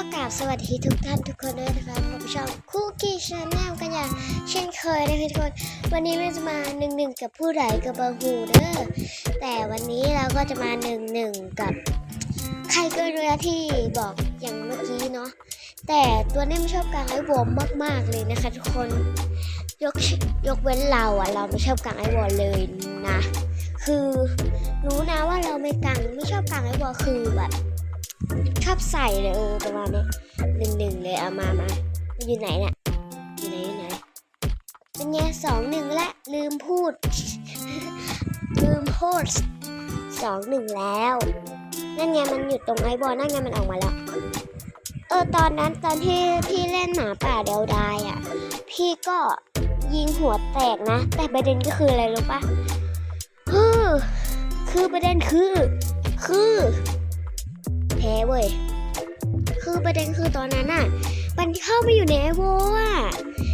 กราบสวัสดีทุกท่านทุกคนด้วยนะคะผมชองคุกกี้ชาแนลกันอย่างเช่นเคยนะคะทุกคน วันนี้เราจะมาหนึ่งหนึ่งกับผู้ใดกับบาฮูเด้อแต่วันนี้เราก็จะมาหนึ่งหนึ่งกับใครก็รู้ที่บอกอย่างเมื่อกี้เนาะแต่ตัวนี้ไม่ชอบกางไอ้วอมมาก ๆเลยนะคะ ทุกคนยกยกเว้นเราอะเราไม่ชอบกางไอ้วอลเลยนะ คือรู้นะว่าเราไม่กางไม่ชอบกางไอ้วอลคือแบบ ชอบใส่เลยเออประมาณนี้หนึ่งหนึ่งเลยเอามามามันอยู่ไหนเนี่ยอยู่ไหนอยู่ไหนเป็นไงสองหนึ่งและลืมพูด ลืมพูดสองหนึ่งแล้ว นั่นไงมันอยู่ตรงไอบอลนั่นไงมันออกมาแล้วเออตอนนั้นตอนที่พี่เล่นหมาป่าเดวดายอะ พี่ก็ยิงหัวแตกนะ แต่ประเด็นก็คืออะไรรู้ปะคือคือประเด็นคือ ประเด็นคือตอนนั้นอะ มันเข้ามาอยู่ในไอโวอะ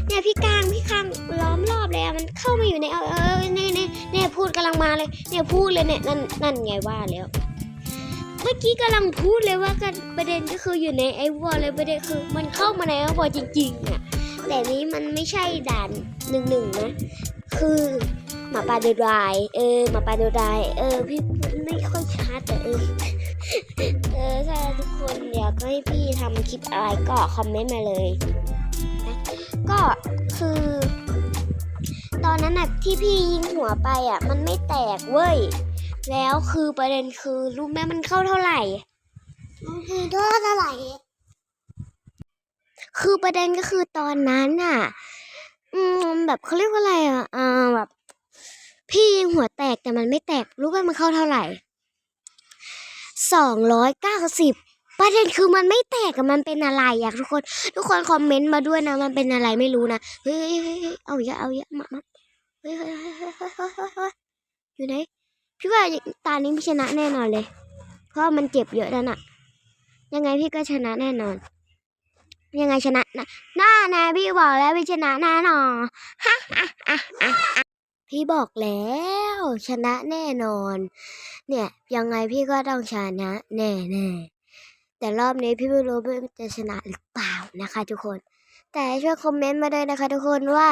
เนี่ยพี่กลางพี่คางล้อมรอบเลยอะมันเข้ามาอยู่ในเออเออเนี่ยเนี่ยเนี่ยพูดกำลังมาเลยเนี่ยพูดเลยเนี่ยนั่นนั่นไงว่าแล้ว เมื่อกี้กำลังพูดเลยว่ากันประเด็นก็คืออยู่ในไอวอลเลยประเด็นคือ มันเข้ามาในไอวอลจริงๆอะแต่นี้มันไม่ใช่ด่านหนึ่งหนึ่งนะ คือหมาป่าเดือดราย เออหมาป่าเดือดราย เออพี่พูดไม่ค่อยชัดแต่เออ ทุกคนอยากให้พี่ทำคลิปอะไรก็คอมเมนต์มาเลยนะก็คือ ตอนนั้นน่ะที่พี่ยิงหัวไปอะ มันไม่แตกเว้ย แล้วคือประเด็นคือรู้ไหมมันเข้าเท่าไหร่เท่าเท่าไหร่ คือประเด็นก็คือตอนนั้นน่ะ อืมแบบเขาเรียกว่าอะไรอะอ่าแบบ พี่ยิงหัวแตกแต่มันไม่แตก รู้ไหมมันเข้าเท่าไหร่ 290 ประเด็นคือมันไม่แตกมันเป็นอะไรอยากทุกคน ทุกคนคอมเมนต์มาด้วยนะ มันเป็นอะไรไม่รู้นะ เฮ้ยเอาเยอะเอาเยอะมามาเฮ้ยอยู่ไหน พี่ว่าตานี้พี่ชนะแน่นอนเลย เพราะมันเจ็บเยอะแล้วน่ะยังไงพี่ก็ชนะแน่นอน ยังไงชนะนะหน้าแน่พี่บอกแล้วพี่ชนะแน่นอนฮ่าฮ่าฮ่า พี่บอกแล้ว ชนะแน่นอน เนี่ยยังไงพี่ก็ต้องชนะแน่แน่แต่รอบนี้พี่ไม่รู้ว่าจะชนะหรือเปล่านะคะทุกคน แต่ช่วยคอมเมนต์มาด้วยนะคะทุกคนว่า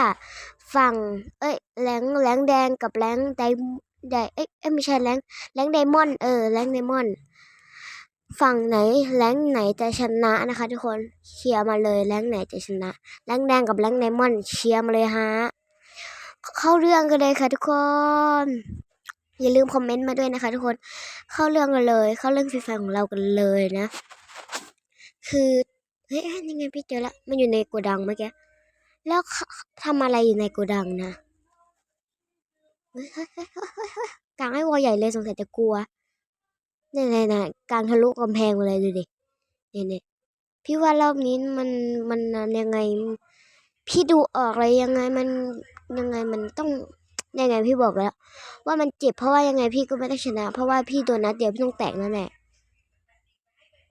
ฝั่งเอ้ยแรงแรงแดงกับแรงไดไดเอ้ยเอ้ยไม่ใช่แรงแรงไดมอนด์เออแรงไดมอนด์ฝั่งไหนแรงไหนจะชนะนะคะทุกคนเชียร์มาเลยแรงไหนจะชนะแรงแดงกับแรงไดมอนด์เชียร์มาเลยฮะ เข้าเรื่องกันเลยค่ะทุกคน อย่าลืมคอมเมนต์มาด้วยนะคะ ทุกคน เข้าเรื่องกันเลย เข้าเรื่องฟรีไฟของเรากันเลยนะ คือเฮ้ยยังไงพี่เจอละมันอยู่ในโกดังเมื่อกี้แล้วเขาทำอะไรอยู่ในโกดังนะกลางไอ้วอใหญ่เลยสงสัยจะกลัวเนี่ยเนี่ยเนกลางทะลุกำแพงมาเลยดูดิเนี่ยเนี่ยพี่ว่ารอบนี้มันมันยังไง พี่ดูออกเลยยังไงมัน ยังไงมันต้องยังไงพี่บอกแล้ว ว่ามันเจ็บเพราะว่ายังไงพี่ก็ไม่ได้ชนะ เพราะว่าพี่โดนนัดเดียวพี่ต้องแตกนั่นแหละ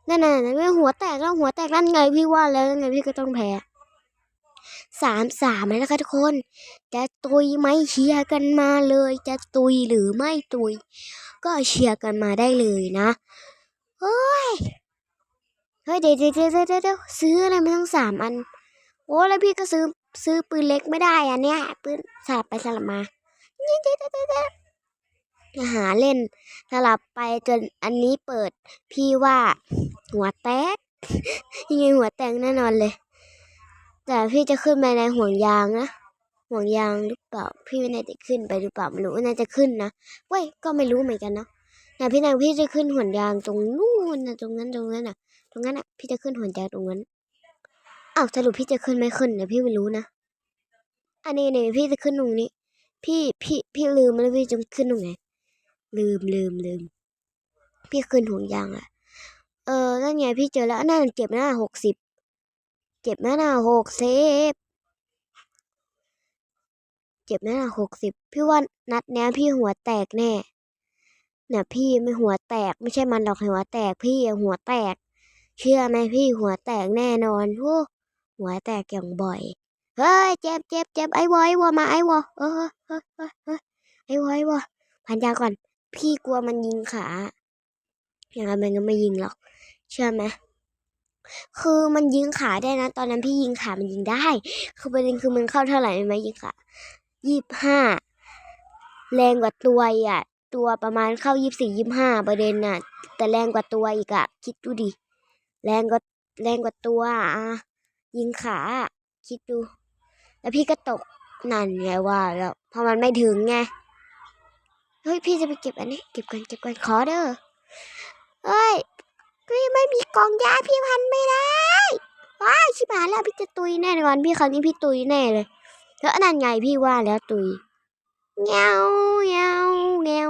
นั่นน่ะนั่นไม่หัวแตกแล้วหัวแตกนั่นไงพี่ว่าแล้วยังไงพี่ก็ต้องแพ้สามสามเลยนะคะทุกคน จะตุยไหมเชียร์กันมาเลย จะตุยหรือไม่ตุย ก็เชียร์กันมาได้เลยนะเฮ้ยเฮ้ยเดี๋ยวเดี๋ยวเดี๋ยวเดี๋ยวเดี๋ยวซื้ออะไรมาทั้งสามอัน โอ้แล้วพี่ก็ซื้อ ซื้อปืนเล็กไม่ได้อันเนี้ยปืนสลับไปสลับมาหาเล่นสลับไปจนอันนี้เปิด พี่ว่า หัวแตกยังไงหัวแตกแน่นอนเลย แต่พี่จะขึ้นไปในห่วงยางนะห่วงยางหรือเปล่าพี่ไม่แน่ใจขึ้นไปหรือเปล่าไม่รู้น่าจะขึ้นนะเว้ยก็ไม่รู้เหมือนกันเนาะแต่พี่นางพี่จะขึ้นห่วงยางตรงนู้นนะตรงนั้นตรงนั้นอะ ตรงนั้นอะ พี่จะขึ้นห่วงยางตรงนั้น อ้าวสรุปพี่จะขึ้นไม่ขึ้นเนี่ยพี่ไม่รู้นะ อันนี้เนี่ยพี่จะขึ้นตรงนี้ พี่พี่พี่ลืมแล้วพี่จะขึ้นตรงไหนลืมลืมลืม พี่ขึ้นห่วงยางอะเออนั่นไงพี่เจอแล้วนั่นเจ็บหน้าหกสิบเจ็บหน้าหกสิบเจ็บหน้าหกสิบพี่ว่านัดเนี้ยพี่หัวแตกแน่เนี่ยพี่ไม่หัวแตกไม่ใช่มันหรอกหัวแตกพี่หัวแตก เชื่อไหมพี่หัวแตกแน่นอนโอ้ หัวแตกอย่างบ่อย เฮ้ยเจ็บเจ็บเจ็บไอ้วอไอ้วอมาไอ้วอเออเออเออเออไอ้วอไอ้วอพันยาก่อน พี่กลัวมันยิงขาอย่างนั้นมันก็ไม่ยิงหรอก เชื่อไหมคือมันยิงขาได้นะ ตอนนั้นพี่ยิงขามันยิงได้ คือประเด็นคือมันเข้าเท่าไหร่ไหมยิงขายี่สิบห้าแรงกว่าตัวอะ ตัวประมาณเข้ายี่สิบสี่ยี่สิบห้าประเด็นน่ะ แต่แรงกว่าตัวอีกอะ คิดดูดิ แรงกว่าแรงกว่าตัวอะ ยิงขา คิดดู แล้วพี่ก็ตกนั่นไงว่าแล้วพราะมันไม่ถึงไง เฮ้ย พี่จะไปเก็บอันนี้ เก็บกันเก็บกันขอเด้อ เฮ้ย พี่ไม่มีกองยาพี่พันไม่ได้ว้าชิบหายแล้วพี่จะตุยแน่นอนพี่ครั้งนี้พี่ตุยแน่เลย แล้วนั่นไงพี่ว่าแล้วตุยเงาเงาเงา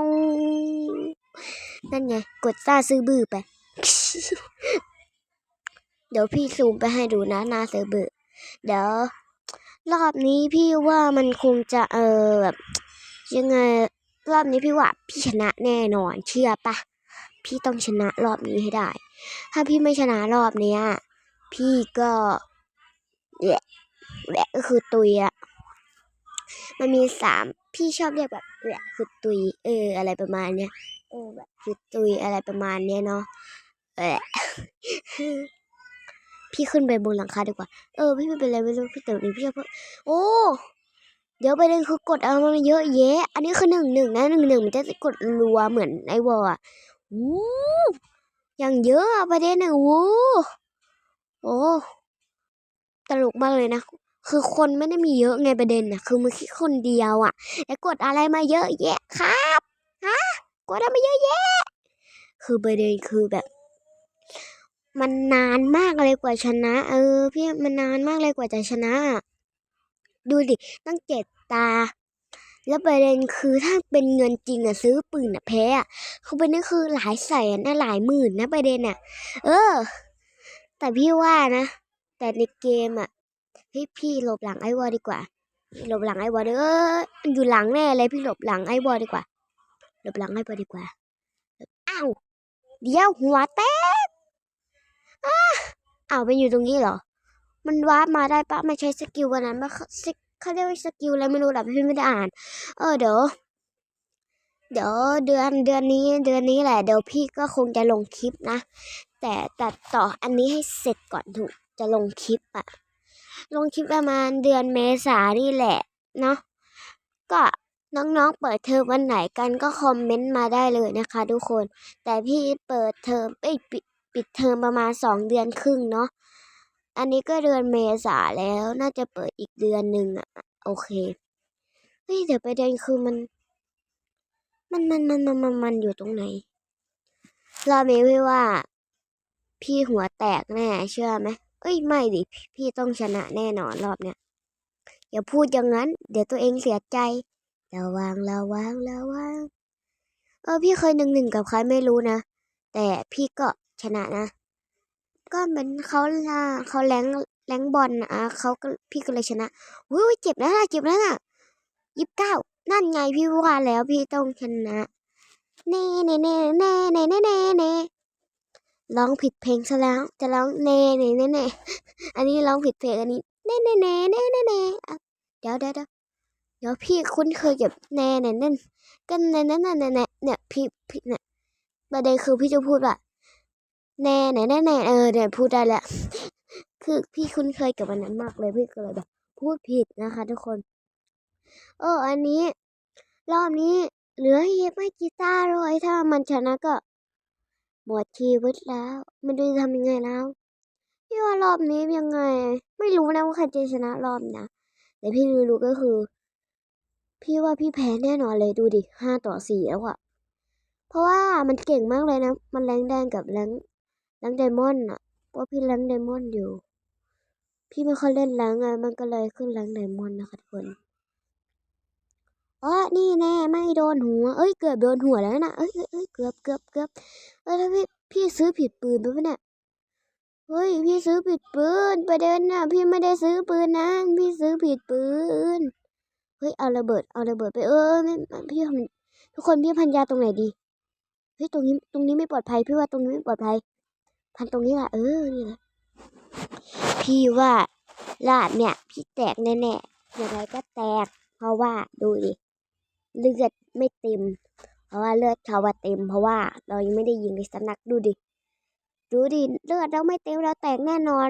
นั่นไง กดซ่าซื้อบื้อไป เดี๋ยวพี่ซูมไปให้ดูนะหน้าเซิร์ฟเบอร์เดี๋ยวรอบนี้พี่ว่ามันคงจะเออแบบยังไงรอบนี้พี่ว่าพี่ชนะแน่นอนเชื่อปะพี่ต้องชนะรอบนี้ให้ได้ ถ้าพี่ไม่ชนะรอบเนี้ย พี่ก็แหละแหละก็คือตุยอะมันมีสามพี่ชอบเรียกแบบแหละคือตุย เออ อะไรประมาณเนี้ยเออแบบคือตุยอะไรประมาณเนี้ยเนาะแหละ พี่ขึ้นไปบนหลังคาดีกว่า เออ พี่ไม่เป็นไรไม่รู้พี่แต่วันนี้พี่ชอบพูดโอ้ เดี๋ยวประเด็นคือกดเอามาเยอะแยะ อันนี้คือหนึ่งหนึ่งนะหนึ่งหนึ่งมันจะกดรัวเหมือนไอวอลอะอู้อย่างเยอะอะประเด็นอะโอ้โอ้ตลกมากเลยนะ คือคนไม่ได้มีเยอะไงประเด็นน่ะคือมันแค่คนเดียวอะแล้วกดอะไรมาเยอะแยะครับฮะกดอะไรมาเยอะแยะ คือประเด็นคือแบบ มันนานมากเลยกว่าชนะ เออ พี่มันนานมากเลยกว่าจะชนะ ดูดิตั้งเจ็ดตา แล้วประเด็นคือถ้าเป็นเงินจริงอะซื้อปืนอะแพ้อะคือประเด็นคือหลายแสนนะหลายหมื่นนะประเด็นอะเออ แต่พี่ว่านะ แต่ในเกมอะพี่พี่หลบหลังไอ้วอดีกว่าหลบหลังไอ้วอลเด้อมันอยู่หลังแน่เลยพี่หลบหลังไอ้วอลดีกว่า หลบหลังไอ้วอลดีกว่าอ้าวเดี๋ยวหัวแตก อ้าอ้าไปอยู่ตรงนี้เหรอ มันวาร์ปมาได้ปะไม่ใช้สกิลวันนั้นปะเขาสกเขาเรียกว่าสกิลอะไรไม่รู้แหละพี่ไม่ได้อ่าน เออเดี๋ยวเดี๋ยวเดือนเดือนนี้เดือนนี้แหละเดี๋ยวพี่ก็คงจะลงคลิปนะ แต่ตัดต่ออันนี้ให้เสร็จก่อนถูกจะลงคลิปอะลงคลิปประมาณเดือนเมษานี่แหละเนาะก็น้องๆเปิดเทอมวันไหนกันก็คอมเมนต์มาได้เลยนะคะ ทุกคน แต่พี่เปิดเทอมเอ้ย ปิดเทอมประมาณสองเดือนครึ่งเนาะ อันนี้ก็เดือนเมษาแล้วน่าจะเปิดอีกเดือนหนึ่งอะโอเค เฮ้ยแต่ประเด็นคือมัน มันมันมันมันมันมันอยู่ตรงไหนรอบนี้พี่ว่า พี่หัวแตกแน่เชื่อไหมเอ้ยไม่ดิพี่พี่ต้องชนะแน่นอนรอบเนี้ยอย่าพูดอย่างนั้น เดี๋ยวตัวเองเสียใจระวังระวังระวังเออพี่เคยหนึ่งหนึ่งกับใครไม่รู้นะ แต่พี่ก็ ชนะนะ ก็เหมือนเขาล่ะเขาแรงแรงบอลนะอะเขาก็พี่ก็เลยชนะอุ้ยเจ็บแล้วนะเจ็บแล้วนะยี่สิบเก้านั่นไงพี่ว่าแล้วพี่ต้องชนะเน่เน่เน่เน่เน่เน่เน่เน่ร้องผิดเพลงซะแล้ว จะร้องเน่เน่เน่เน่อันนี้ร้องผิดเพลงอันนี้เน่เน่เน่เน่เน่เน่เดี๋ยวเดี๋ยวเดี๋ยวพี่คุ้นเคยกับเน่เน่เน่ก็เน่เน่เน่เน่เน่เนี่ยพี่พี่เนี่ยประเด็นคือพี่จะพูดว่า แน่แน่แน่แน่เออเดี๋ยวพูดได้แล้ว คือพี่คุ้นเคยกับมันนั้นมากเลยพี่ก็เลยแบบ พูดผิดนะคะ ทุกคน เออ อันนี้ รอบนี้ เหลืออีกไม่กี่ตาเลยถ้ามันชนะก็ หมดชีวิตแล้วไม่รู้จะทำยังไงแล้วพี่ว่ารอบนี้ยังไง ไม่รู้นะว่าใครจะชนะรอบนะแต่พี่รู้ก็คือ พี่ว่าพี่แพ้แน่นอนเลยดูดิห้าต่อสี่แล้วอะเพราะว่ามันเก่งมากเลยนะ มันแรงแดงกับแรง แรงไดมอนด์อะเพราะพี่แรงไดมอนด์อยู่ พี่ไม่ค่อยเล่นแรงไงมันก็เลยขึ้นแรงไดมอนด์นะคะทุกคนอ๋อนี่แน่ไม่โดนหัว เอ้ยเกือบโดนหัวแล้วนะเอ้ยเอ้ยเกือบเกือบเกือบเอ้ยถ้าพี่พี่ซื้อผิดปืนไปปะเนี่ยเฮ้ยพี่ซื้อผิดปืนประเด็นน่ะ พี่ไม่ได้ซื้อปืนนะพี่ซื้อผิดปืนเฮ้ยเอาระเบิดเอาระเบิดไปเออไม่พี่ทำทุกคนพี่พันยาตรงไหนดีเฮ้ยตรงนี้ตรงนี้ไม่ปลอดภัยพี่ว่าตรงนี้ไม่ปลอดภัย พันตรงนี้แหละเออนี่แหละพี่ว่าลาดเนี่ย พี่แตกแน่ๆยังไงก็แตก เพราะว่าดูดิเลือดไม่เต็ม เพราะว่าเลือดเขาว่าเต็ม เพราะว่าเรายังไม่ได้ยิงในสนักดูดิดูดิเลือดเราไม่เต็มเราแตกแน่นอน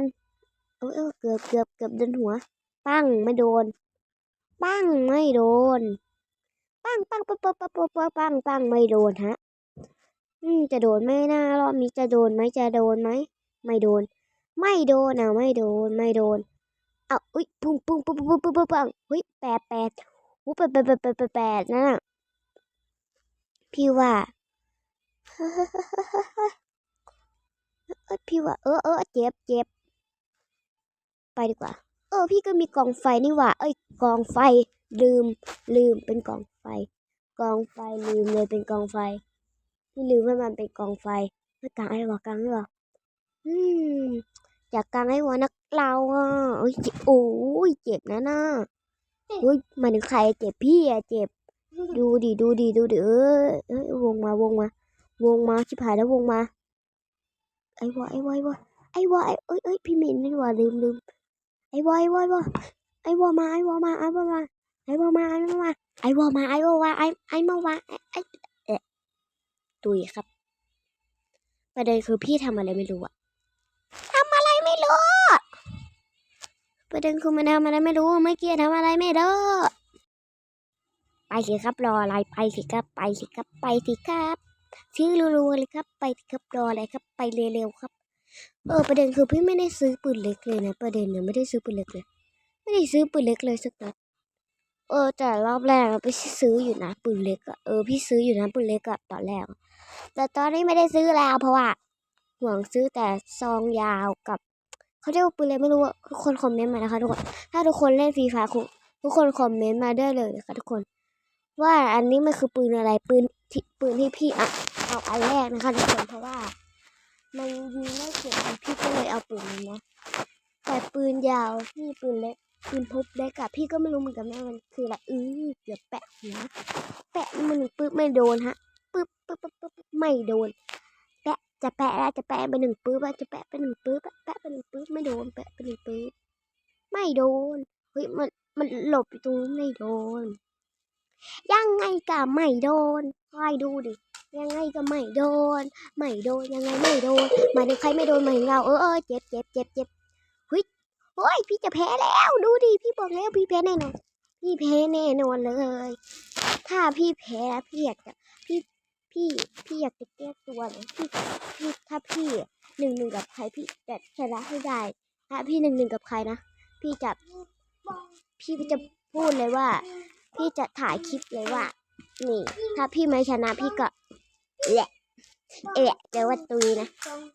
เออเกือบเกือบเกือบโดนหัว ปั้งไม่โดน ปั้งไม่โดน ปังปั้งปั้งปั้งปั้งปั้งปั้งไม่โดนฮะ อืมจะโดนไหมนะรอบนี้จะโดนไหมจะโดนไหมไม่โดน ไม่โดนอะไม่โดนไม่โดนเอาอุ้ยปุ้งปุ้งปุ้งปุ้งปุ้งปุ้งปุ้งเฮ้ยแปดแปดหูแปดแปดแปดแปดแปดแปดนั่นน่ะพี่ว่าเอ้ยพี่ว่าเออเออเจ็บเจ็บไปดีกว่า เออ พี่ก็มีกองไฟนี่ว่า เอ้ยกองไฟลืม ลืมเป็นกองไฟ กองไฟลืมเลยเป็นกองไฟ พี่ลืมว่ามันเป็นกองไฟไม่กลางไอ้วะกลางไอ้วะอืมอยากกลางไอ้วะนักเราอะโอ้ยเจ็บโอ้ยเจ็บนะน่าโอ้ยมายถึงใครเจ็บพี่อะเจ็บ ดูดิดูดิดูดิเออเอ้ยวงมาวงมา วงมาชิบหายแล้ววงมา ไอ้วะไอ้วะไอ้วะไอ้วะไอ้เอ้ยเอ้ยพี่มินนี่ว่าลืมลืมไอ้วะไอ้วะไอ้วะไอ้วะมาไอ้วะมาไอ้วะมาไอ้วะมาไอ้วะมาไอ้วะมาไอ้วะมาไอ้ไอ้มาว่าไอ้ ตุยครับ ประเด็นคือพี่ทำอะไรไม่รู้อะทำอะไรไม่รู้ ประเด็นคือมันทำอะไรไม่รู้ เมื่อกี้ทำอะไรไม่รู้ ไปสิครับรออะไร ไปสิครับไปสิครับไปสิครับชื่อรัวๆเลยครับ ไปสิครับรออะไรครับ ไปเร็วๆครับ เออประเด็นคือพี่ไม่ได้ซื้อปืนเล็กเลยนะประเด็นเนี่ยไม่ได้ซื้อปืนเล็กเลย ไม่ได้ซื้อปืนเล็กเลยสักนัดเออแต่รอบแรกอะพี่ซื้ออยู่นะปืนเล็กอะเออพี่ซื้ออยู่นะปืนเล็กอะตอนแรก แต่ตอนนี้ไม่ได้ซื้อแล้วเพราะว่าห่วงซื้อแต่ซองยาวกับเขาเรียกว่าปืนอะไรไม่รู้ทุกคนคอมเมนต์มานะคะทุกคน ถ้าทุกคนเล่นฟรีไฟร์ทุกคนคอมเมนต์มาได้เลยนะคะทุกคน ว่าอันนี้มันคือปืนอะไรปืนที่ปืนที่พี่อะเอาอันแรกนะคะทุกคนเพราะว่า มันยิงไม่เก่งพี่ก็เลยเอาปืนนี้นะแต่ปืนยาวพี่ปืนเล็กปืนพกเล็กอะพี่ก็ไม่รู้เหมือนกันว่ามันคืออะไรอือเกือบแปะหัวแปะมันปึ๊บไม่โดนฮะ ปึ๊บปึ๊บปึ๊บปึ๊บไม่โดน แปะจะแปะแล้วจะแปะไปหนึ่งปึ๊บจะแปะไปหนึ่งปึ๊บแปะไปหนึ่งปึ๊บไม่โดนแปะไปหนึ่งปึ๊บไม่โดนเฮ้ยมันมันหลบอยู่ตรงไม่โดน ยังไงก็ไม่โดนคอยดูดิยังไงก็ไม่โดน ไม่โดนยังไงไม่โดนหมายถึงใครไม่โดนหมายถึงเราเออเออเจ็บเจ็บเจ็บเจ็บเฮ้ยโอ้ยพี่จะแพ้แล้วดูดิพี่บอกแล้วพี่แพ้แน่นอนพี่แพ้แน่นอนเลย ถ้าพี่แพ้แล้วพี่อยากจะ พี่พี่อยากจะแก้ตัวนะพี่พี่ถ้าพี่หนึ่งหนึ่งกับใครพี่จะชนะให้ได้ ถ้าพี่หนึ่งหนึ่งกับใครนะพี่จะพี่จะพูดเลยว่า พี่จะถ่ายคลิปเลยว่า นี่ ถ้าพี่ไม่ชนะพี่ก็แหละเอะแปลว่าตุยนะ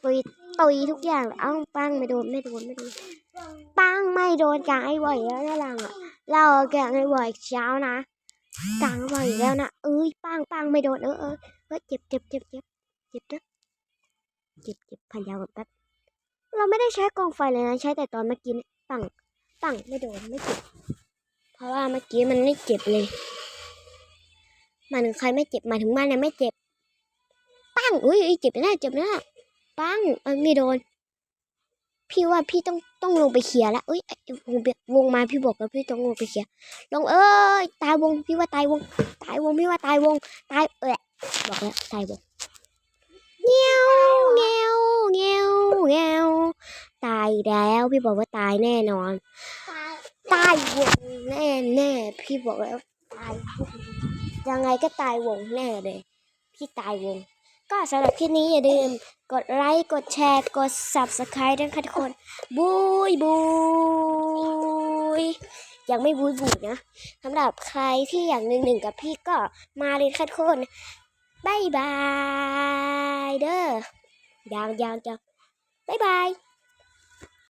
ตุยตุยทุกอย่างเอ้าปังไม่โดนไม่โดนไม่โดนปังไม่โดนกลางไอ้บ่อยแล้วนะหลังอะเราแกงไอ้บ่อยเช้านะกลางบ่อยแล้วนะเอ้ยปังปังไม่โดนเออเออ เออเจ็บเจ็บเจ็บเจ็บเจ็บนะเจ็บเจ็บพันยาวแป๊บเราไม่ได้ใช้กองไฟเลยนะ ใช้แต่ตอนเมื่อกี้เนี่ยปังปังไม่โดนไม่เจ็บ เพราะว่าเมื่อกี้มันไม่เจ็บเลยมาถึงใครไม่เจ็บมาถึงมันเนี่ยไม่เจ็บ ปั้งอุ้ยอีเจ็บแน่เจ็บแน่ปั้งเออไม่โดน พี่ว่าพี่ต้องต้องลงไปเคลียร์ละเอ้ยวงเบียวงมาพี่บอกแล้วพี่ต้องลงไปเคลียร์ลงเอ้ยตายวงพี่ว่าตายวงตายวงพี่ว่าตายวงตายเอะ บอกแล้วตายวงเงี้ยวเงี้ยวเงี้ยวเงี้ยวตายแล้วพี่บอกว่าตายแน่นอน ตายวงแน่แน่พี่บอกแล้วตายยังไงก็ตายวงแน่เลย พี่ตายวง ก็สำหรับคลิปนี้อย่าลืมกดไลค์กดแชร์กด subscribe ด้วยค่ะทุกคนบุยบุยยังไม่บุยบุยนะสำหรับใครที่อย่ากหนึ่งหนึ่งกับพี่ก็มาเลยค่ะทุกคน บายบายเด้อยังยังจะบายบาย